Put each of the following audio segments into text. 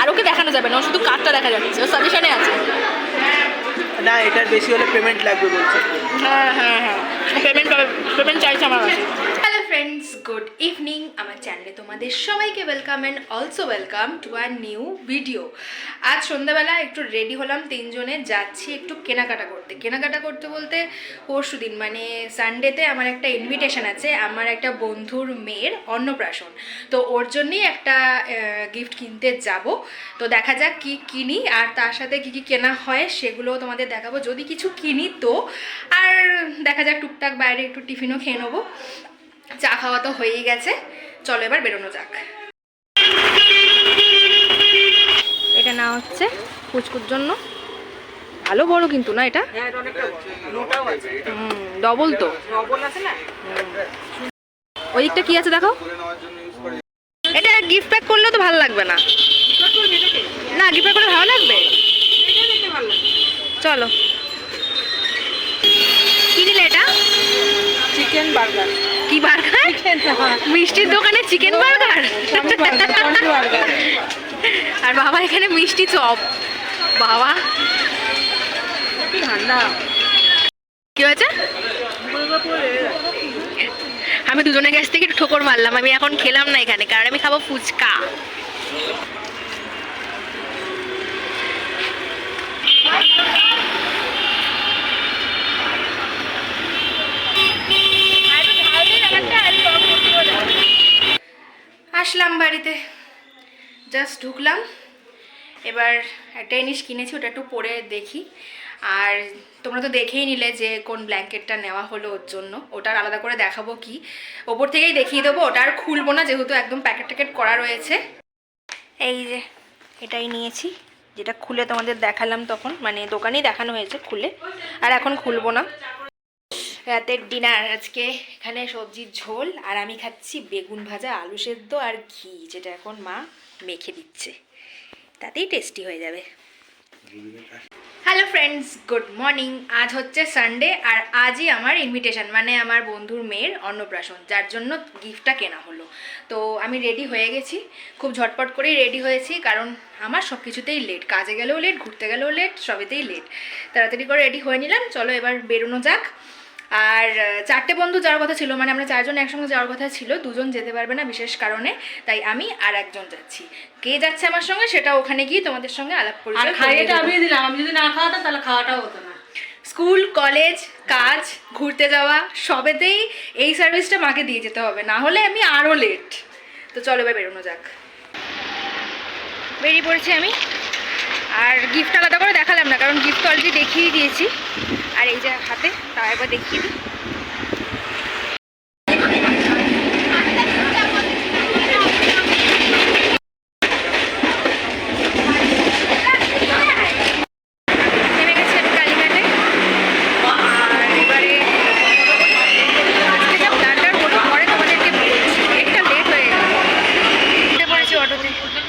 আর ওকে দেখানো যাবে না শুধু কার্ডটা দেখা যাচ্ছে ও সাজেশনে আছে। না এটার বেশি হলে পেমেন্ট লাগবে বলছে। হ্যাঁ হ্যাঁ হ্যাঁ। পেমেন্ট পেমেন্ট চাইছে আমার কাছে। ফ্রেন্ডস গুড ইভিনিং আমার চ্যানেলে তোমাদের সবাইকে welcome and also welcome to our new video আজ সন্ধ্যাবেলা একটু রেডি হলাম, তিনজনে যাচ্ছি একটু কেনাকাটা করতে। কেনাকাটা করতে বলতে পরশু দিন মানে সানডেতে আমার একটা ইনভিটেশন আছে, আমার একটা বন্ধুর মেয়ের অন্নপ্রাশন। তো ওর জন্যই একটা গিফট কিনতে যাব। তো দেখা যাক কি কিনি, আর তার সাথে কি কি কেনা হয় সেগুলো তোমাদের দেখাবো। যদি কিছু কিনি তো, আর দেখা যাক টুকটাক বাইরে একটু টিফিনও খেয়ে নেব। চা খাওয়া তো হয়েই গেছে। চলো এবার বেরোনো যাক। এটা না হচ্ছে ফুচকুর জন্য। ভালো বড় কিন্তু না এটা? হ্যাঁ ডবল তো। ওই দিকটা কি আছে দেখো এটা গিফট প্যাক করলে তো ভালো লাগবে না। না গিফট প্যাক করলে ভালো লাগবে? চলো। কি দিলে এটা? Chicken burger. কি বার্গার? মিষ্টির দোকানে চিকেন বার্গার? আর বাবা এখানে মিষ্টি চপ। বাবা। ঠান্ডা। কি হয়েছে? আমি দুজনের কাছ থেকে ঠোকর মারলাম আমি এখন খেলাম না এখানে কারণ আমি খাব ফুচকা। আসলাম বাড়িতে। জাস্ট ঢুকলাম। এবার একটা জিনিস কিনেছি, ওটা একটু পরে দেখি। আর তোমরা তো দেখেই নিলে যে কোন ব্ল্যাঙ্কেটটা নেওয়া হলো ওর জন্য। ওটার আলাদা করে দেখাবো কি। ওপর থেকেই দেখিয়ে দেবো, ওটা আর খুলবো না, যেহেতু একদম প্যাকেট ট্যাকেট করা রয়েছে। এই যে, এটাই নিয়েছি। যেটা খুলে তোমাদের দেখালাম তখন মানে দোকানেই দেখানো হয়েছে খুলে। আর এখন খুলবো না। রাতের ডিনার আজকে এখানে সবজির ঝোল আর আমি খাচ্ছি বেগুন ভাজা, আলু সেদ্ধ আর ঘি, যেটা এখন মা মেখে দিচ্ছে। তাতেই টেস্টি হয়ে যাবে। হ্যালো ফ্রেন্ডস গুড মর্নিং আজ হচ্ছে সানডে আর আজই আমার ইনভিটেশন মানে আমার বন্ধুর মেয়ের অন্নপ্রাশন, যার জন্য গিফটটা কেনা হলো। তো আমি রেডি হয়ে গেছি। খুব ঝটপট করেই রেডি হয়েছি, কারণ আমার সব কিছুতেই লেট কাজে গেলেও লেট ঘুরতে গেলেও লেট সবেতেই লেট তাড়াতাড়ি করে রেডি হয়ে নিলাম। চলো এবার বেরোনো যাক। আর চারটে বন্ধু যাওয়ার কথা ছিল মানে আমরা চারজন একসঙ্গে যাওয়ার কথা ছিল দুজন যেতে পারবে না বিশেষ কারণে তাই আমি আর একজন যাচ্ছি। কে যাচ্ছে আমার সঙ্গে সেটা ওখানে গিয়ে তোমাদের সঙ্গে আলাপ করি। আর খাইয়েটা আমি দিলাম আমি যদি না খাওয়াতাম তাহলে খাওয়াটাও হতো না। স্কুল কলেজ কাজ ঘুরতে যাওয়া সবেতেই এই সার্ভিসটা মাকে দিয়ে যেতে হবে না হলে আমি আরও লেট তো চলো এবার বেরোনো যাক। বেরিয়ে পড়েছি আমি। আর গিফট আলাদা করে দেখালাম না কারণ গিফট অলরেডি দেখিয়ে দিয়েছি। আর এই যে হাতে তা একবার দেখিয়ে দিই।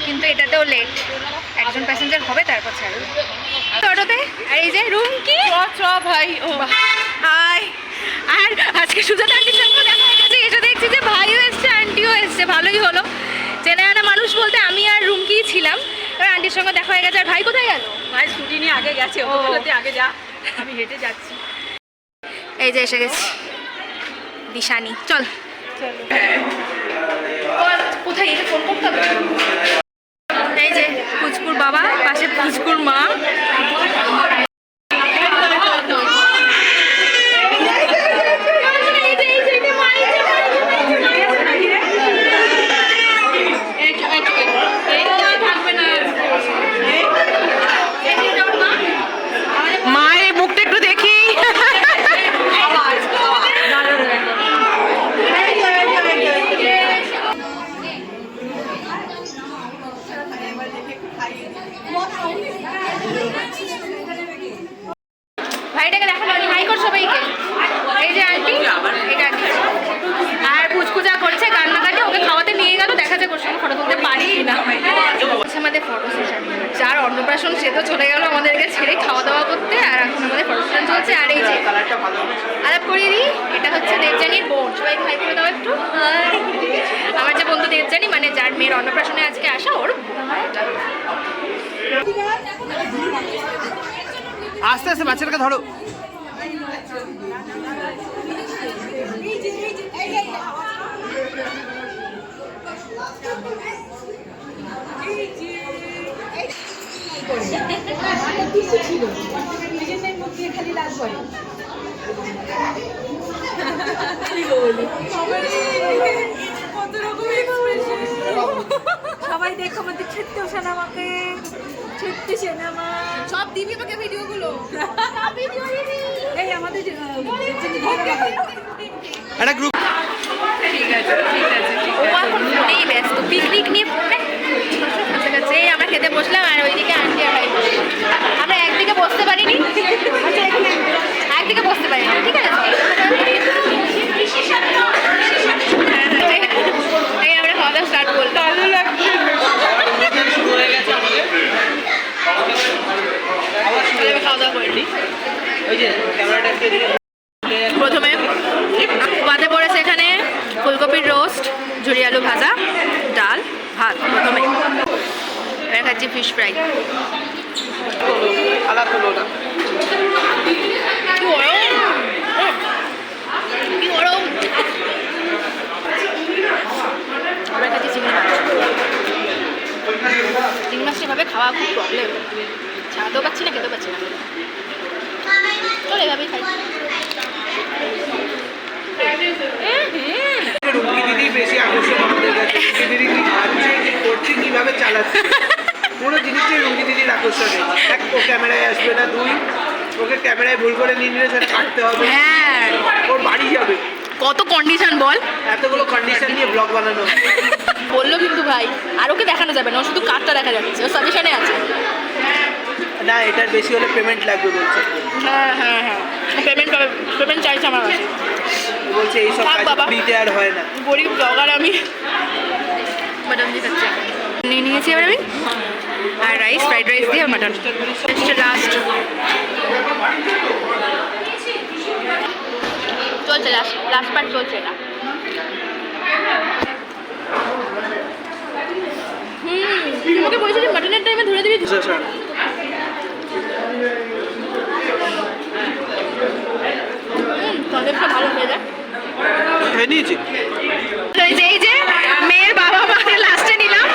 কিন্তু এটাতেও লেট একজন প্যাসেঞ্জার হবে, তারপর ছাড়বে। অটোতে, আর এই যে রুম কি? চ ভাই ও। হাই। আর আজকে সুজাতা আন্টির সঙ্গে দেখা হয়ে গেছে এসে দেখছি যে ভাইও এসছে আন্টিও এসছে ভালোই হলো। চেনা জানা মানুষ বলতে আমি আর রুমকিই ছিলাম। এবার আন্টির সঙ্গে দেখা হয়ে গেছে। আর ভাই কোথায় গেল? ভাই ছুটি নিয়ে আগে গেছে ও। আগে যা। আমি হেঁটে যাচ্ছি। এই যে এসে গেছি। দিশানি চল। কোথায়? এটা ফোন করতে হবে এই যে পুচকুর বাবা পাশে পুচকুর মা এই যে, এই যে, এই যে, মা, এই যে, মা, এই যে, এই যে, এই যে, এই যে, থাকবে না। এই যে, এটা ওর মা। মায়ের মুখটা একটু দেখি ভাইটাকে দেখাল নি হাই কর সবাইকে এই যে আন্টি এটা আন্টি আর পুচকুচা করছে কান্নাকাটি ওকে খাওয়াতে নিয়ে গেল দেখা যাক ওর সঙ্গে ফটো তুলতে পারি না হচ্ছে আমাদের ফটো সেশন অন্নপ্রাশন সে তো চলে গেল আমাদেরকে ছেড়ে খাওয়া দাওয়া করতে, আর এখন আমাদের সেশন চলছে, আর এই যে আলাপ করিয়ে দিই, এটা হচ্ছে দেবজানির বোন। সবাই ভাই করে দাও একটু। আমার যে বন্ধু দেবজানি মানে যার মেয়ের অন্নপ্রাশনে আজকে আসা, ওর। আস্তে আস্তে, বাচ্চাটাকে ধরো। সবাই দেখো আমাদের ছোট্ট সোনামাকে ছোট্ট সোনামা। সব দিবি আমাকে ভিডিওগুলো। এই আমাদের। একটা গ্রুপ ঠিক আছে ঠিক আছে ও এখন ফোনেই ব্যস্ত। পিকনিক নিয়ে কাছাকাছি। খেতে বসলাম আর ওইদিকে আন্টি আর ভাই। আমরা একদিকে বসতে পারিনি। আচ্ছা, এখানে একদিকে বসতে পারিনি। ঠিক আছে। এই আমরা খাওয়া দাওয়া স্টার্ট করলাম। ভালো লাগছে। শুরু গেছে আমাদের তাহলে আমি খাওয়া দাওয়া করে নিই। ওই যে ক্যামেরাটা এবার খাচ্ছি ফিশ ফ্রাই খাচ্ছি চিংড়ি মাছ। চিংড়ি মাছটা এভাবে খাওয়া খুব প্রবলেম ছাড়াতেও পাচ্ছি না খেতেও পাচ্ছি না। চল এভাবেই খাই। রুমকি দিদি বেশি আকর্ষণ আমাদের কাছে। দিদি কি খাচ্ছে কি করছে কীভাবে চালাচ্ছে? পুরো জিনিসটাই রুমকি দিদির আকর্ষণে। এক ও ক্যামেরায় আসবে না দুই। ওকে ক্যামেরায় ভুল করে নিয়ে নিলে সেটা কাটতে হবে। হ্যাঁ। ওর বাড়ি যাবে। কত কন্ডিশন বল? এতগুলো কন্ডিশন নিয়ে ব্লগ বানানো বলল কিন্তু ভাই আর ওকে দেখানো যাবে না ও শুধু কার্ডটা দেখা যাচ্ছে ও সাজেশনে আছে। না এটার বেশি হলে পেমেন্ট লাগবে বলছে। হ্যাঁ হ্যাঁ হ্যাঁ। পেমেন্ট পেমেন্ট চাইছে আমার কাছে বলছে এইসব কাজ বাবা। ফ্রিতে আর হয় না। গরিব ব্লগার আমি। দিয়ে খাচ্ছি নিয়ে নিয়েছি এবার আমি। আর রাইস ফ্রাইড রাইস দিয়ে মাটন লাস্ট চলছে লাস্ট লাস্ট পার্ট চলছে এটা। ওকে মাটনের টাইমে ধরে দিবি। বুঝেছ হুম তরকারিটা ভালো হয়ে যায়। নিয়েছি এই যে এই যে মেয়ের বাবা মাকে লাস্টে নিলাম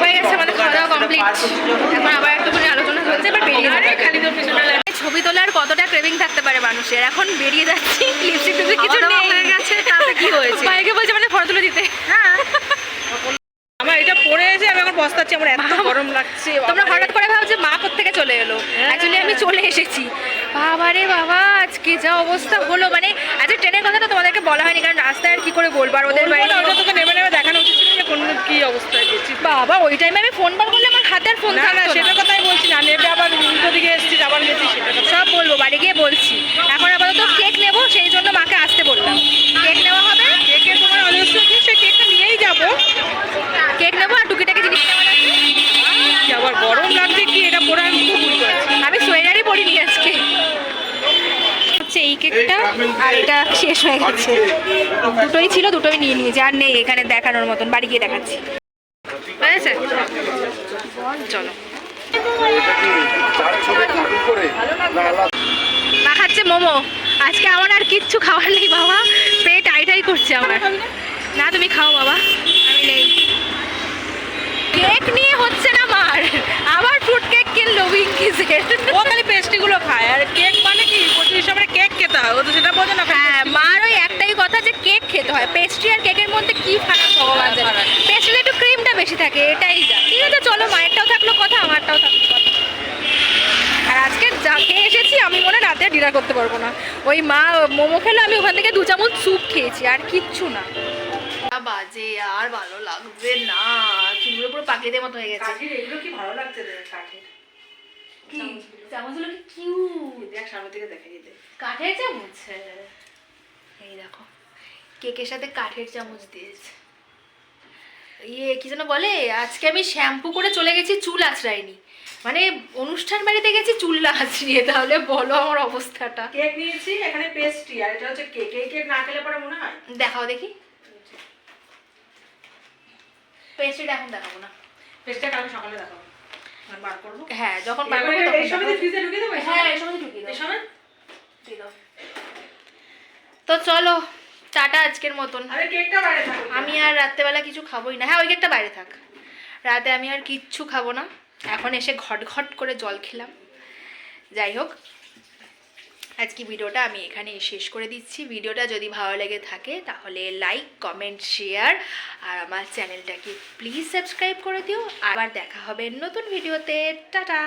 হয়ে গেছে আমাদের খাওয়া দাওয়া কমপ্লিট এখন আবার একটুখানি আলোচনা চলছে এবার বেরিয়ে যাবে। খালি তোর পিছনে ছবি তোলার কতটা ক্রেভিং থাকতে পারে মানুষের? এখন বেরিয়ে যাচ্ছি লিপস্টিক কিছু নেই। হয়ে গেছে, তাতে কি হয়েছে? বাইকে বলছে মানে ফটো তুলে দিতে। আমার এটা পরে এসে আমি এখন বস্তাচ্ছি আমার এত গরম লাগছে তোমরা হঠাৎ করে ভাবছ মা থেকে চলে এলো? অ্যাকচুয়ালি আমি চলে এসেছি। বাবা রে বাবা আজকে যা অবস্থা হলো। মানে আজকে ট্রেনের কথা তো তোমাদেরকে বলা হয়নি কারণ রাস্তায় আর কি করে বলব? আর ওদের বাড়ি তোকে নেমে নেমে দেখানো উচিত ছিল যে কোন কি অবস্থায় গেছি। বাবা ওই টাইমে আমি ফোন বার করলে আমার হাতে আর ফোন না। না থাকতো সেটা কথাই বলছি না। নেবে আবার উল্টো দিকে এসেছিস আবার গেছিস সেটা সব বলব বাড়ি গিয়ে বলছি। এখন আপাতত কেক নেব সেই জন্য মাকে আসতে বললাম। কেক নেওয়া হবে? কেকে তোমার অজস্র কি? সে কেকটা নিয়েই যাব। কেক নেব আর টুকিটাকি জিনিস। আবার গরম লাগছে কি? এটা পরে আমি খুব আমি সোয়েটারই পরিনি আজকে। হচ্ছে এই কেকটা আর এটা শেষ হয়ে গেছে। দুটোই ছিল দুটোই নিয়ে নিয়েছি। আর নেই এখানে দেখানোর মতন। বাড়ি গিয়ে দেখাচ্ছি। হয়েছে? চলো। মা খাচ্ছে মোমো। আজকে আমার আর কিচ্ছু খাওয়ার নেই বাবা। পেট আইটাই করছে আমার। না তুমি খাও বাবা। আমি নেই। কেক নিয়ে হচ্ছে না মার। আবার ফ্রুট কেক কিনলো উইঙ্কিসের ও খালি পেস্ট্রিগুলো খায়। আর কেক মানে কি? সময় কেক খেতে হয়। ও তো সেটা বোঝে না। হ্যাঁ মার ওই একটাই কথা যে কেক খেতে হয় পেস্ট্রি আর কেকের মধ্যে কি ফারাক ভগবান জানে। পেস্ট্রিতে একটু ক্রিমটা বেশি থাকে এটাই যা। ঠিক আছে চলো মায়েরটাও থাকল কথা আমারটাও থাকল কথা। আর আজকে যা খেয়ে এসেছি আমি মনে হয় রাতে ডিনার করতে পারব না। ওই মা মোমো খেলে আমি ওখান থেকে দু চামচ স্যুপ খেয়েছি আর কিচ্ছু না। বাজে আর ভালো লাগছে না। চুলগুলো পুরো পাখিদের মতো হয়ে গেছে। এগুলো কি ভালো লাগছে দেখ কাঠের? কি? চামচগুলো। কি কিউট দেখ সামনে থেকে দেখাই দে। কাঠের চামচ? এই দেখো। কেকের সাথে কাঠের চামচ দিয়েছে। ইয়ে কি যেন বলে? আজকে আমি শ্যাম্পু করে চলে গেছি চুল আঁচড়াইনি। মানে অনুষ্ঠান বাড়িতে গেছি চুল লাগাচ্ছি নিয়ে তাহলে বলো আমার অবস্থাটা। কেক নিয়েছি এখানে পেস্ট্রি আর এটা হচ্ছে কেক এই কেক না খেলে পরে মনে হয়? দেখাও দেখি। পেস্ট্রিটা এখন দেখাবো না। পেস্টটা কালকে সকালে দেখাবো। বার করব। হ্যাঁ যখন বার এবারে করব এই সময় ফ্রিজে ঢুকিয়ে দেবো? হ্যাঁ এই সময় ঢুকিয়ে এই সময় তো চলো টাটা আজকের মতন। আমি আর রাত্রেবেলা কিছু খাবোই না। হ্যাঁ ওই কেকটা বাইরে থাক। রাতে আমি আর কিচ্ছু খাব না। এখন এসে ঘট ঘট করে জল খেলাম। যাই হোক আজকে ভিডিওটা আমি এখানেই শেষ করে দিচ্ছি। ভিডিওটা যদি ভালো লেগে থাকে তাহলে লাইক কমেন্ট শেয়ার আর আমার চ্যানেলটাকে প্লিজ সাবস্ক্রাইব করে দিও। আবার দেখা হবে নতুন ভিডিওতে। টাটা!